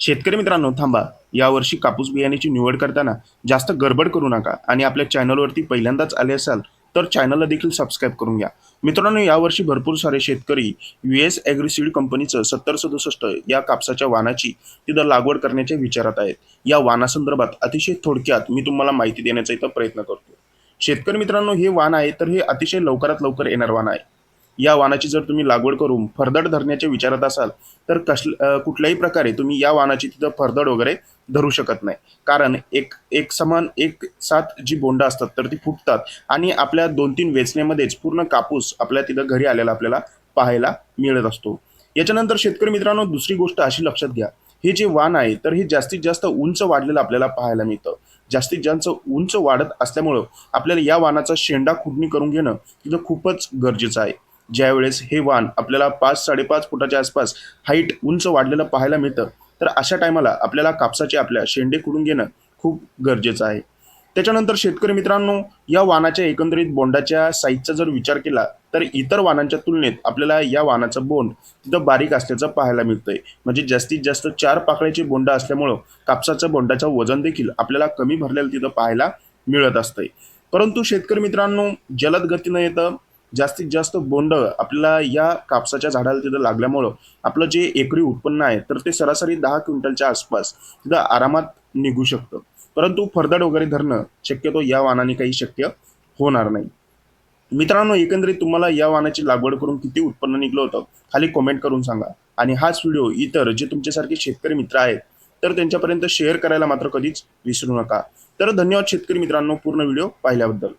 शेतकरी मित्रांनो थांबा. यावर्षी कापूस बियाण्याची निवड करताना जास्त गडबड करू नका आणि आपल्या चॅनलवरती पहिल्यांदाच आले असाल तर चॅनलला देखील सबस्क्राईब करून घ्या. मित्रांनो यावर्षी भरपूर सारे शेतकरी यू एस ॲग्रिसीड कंपनीचं सत्तर सदुसष्ट या कापसाच्या वानाची तिथं लागवड करण्याच्या विचारात आहेत. या वानासंदर्भात अतिशय थोडक्यात मी तुम्हाला माहिती देण्याचा इथं प्रयत्न करतो शेतकरी मित्रांनो हे वाण आहे तर हे अतिशय लवकरात लवकर येणार वाण आहे. या वाणाची जर तुम्ही लागवड करून फरदड धरण्याच्या विचारात असाल तर कश कुठल्याही प्रकारे तुम्ही या वाहनाची तिथं फरदड वगैरे धरू शकत नाही. कारण एक एक समान एक साथ जी बोंड असतात तर ती फुटतात. आणि आपल्या दोन तीन वेचण्यामध्येच पूर्ण कापूस आपल्या तिथं घरी आलेला आपल्याला पाहायला मिळत असतो. याच्यानंतर शेतकरी मित्रांनो दुसरी गोष्ट अशी लक्षात घ्या. हे जे वाण आहे तर हे जास्तीत जास्त उंच वाढलेलं आपल्याला पाहायला मिळतं. जास्तीत जास्त उंच वाढत असल्यामुळं आपल्याला या वाणाचा शेंडा खुडणी करून घेणं तिथं खूपच गरजेचं आहे. ज्यावेळेस हे वाण आपल्याला पाच साडेपाच फुटाच्या आसपास हाईट उंच वाढलेलं पाहायला मिळतं तर अशा टायमाला आपल्याला कापसाचे आपल्या शेंडे खुडून घेणं खूप गरजेचं आहे. त्याच्यानंतर शेतकरी मित्रांनो या वानाच्या एकंदरीत बोंडाच्या साईजचा जर विचार केला तर इतर वानांच्या तुलनेत आपल्याला या वानाचं बोंड तिथं बारीक असल्याचं पाहायला मिळतंय. म्हणजे जास्तीत जास्त चार पाकळ्याचे बोंड असल्यामुळं कापसाचं बोंडाचं वजन देखील आपल्याला कमी भरलेलं तिथं पाहायला मिळत असतंय. परंतु शेतकरी मित्रांनो जलद गतीनं येतं जास्तीत जास्त बोंड आपल्याला या कापसाच्या झाडाला तिथं लागल्यामुळं आपलं जे एकरी उत्पन्न आहे तर ते सरासरी दहा क्विंटलच्या आसपास तिथं आरामात निघू शकतं. परंतु फरदड वगैरे धरणं शक्यतो या वाहनाने काही शक्य होणार नाही. मित्रांनो एकंदरीत तुम्हाला या वाहनाची लागवड करून किती उत्पन्न निघलं होतं खाली कमेंट करून सांगा. आणि हाच व्हिडिओ इतर जे तुमच्यासारखे शेतकरी मित्र आहेत तर त्यांच्यापर्यंत शेअर करायला मात्र कधीच विसरू नका. तर धन्यवाद शेतकरी मित्रांनो पूर्ण व्हिडिओ पाहिल्याबद्दल.